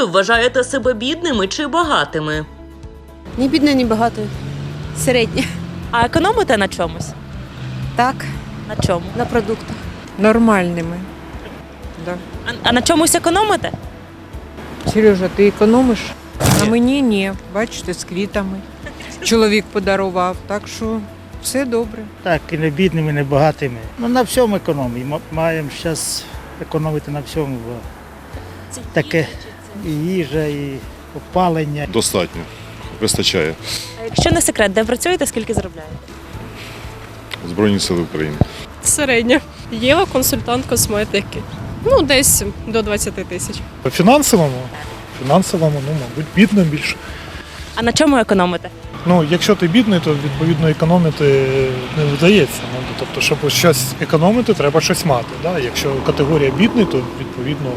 ви вважаєте себе бідними чи багатими? Ні бідне, ні багато. Середнє. А економите на чомусь? Так, На чому? на продуктах. Нормальними. Да. А, а на чомусь економите? Сережа, ти економиш? А мені ні. Бачите, з квітами. Чоловік подарував, так що все добре. Так, і не бідними, і не багатими. Ну на всьому економії. М- Маємо зараз економити на всьому. Бо таке і їжа, і опалення. Достатньо. Вистачає. А якщо не секрет, де працюєте, скільки заробляєте? Збройні сили України. Середня. Єва консультант косметики. Ну, десь до 20 тисяч. По фінансовому, фінансовому, ну, мабуть, бідно більше. А на чому економите? Ну, якщо ти бідний, то відповідно економити не вдається. Ну, тобто, щоб щось економити, треба щось мати. Да? Якщо категорія бідний, то відповідно,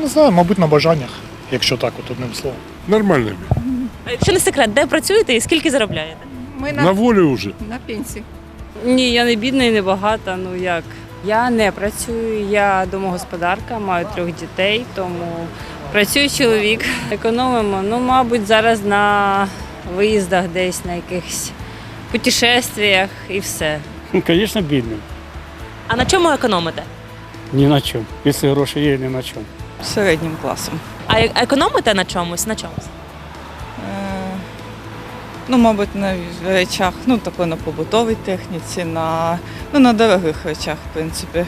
не знаю, мабуть, на бажаннях, якщо так, от одним словом. Нормально. А якщо не секрет, де працюєте і скільки заробляєте? Ми На волі вже. на пенсії. Ні, я не бідна і не багата. Ну як? Я не працюю, я домогосподарка, маю трьох дітей, тому працює чоловік. Економимо, ну, мабуть, зараз на виїздах десь, на якихось путешествиях і все. Звісно, бідним. А на чому економите? Ні на чому. Якщо гроші є, ні на чому. Середнім класом. А е- економите на чомусь? На чомусь? Ну, мабуть, на речах, ну, тако на побутовій техніці, на, ну, на дорогих речах, в принципі.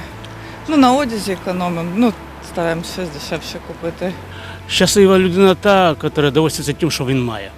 Ну, на одязі економимо, ну, стараємося щось дешевше купити. Щаслива людина та, яка доводиться тим, що він має.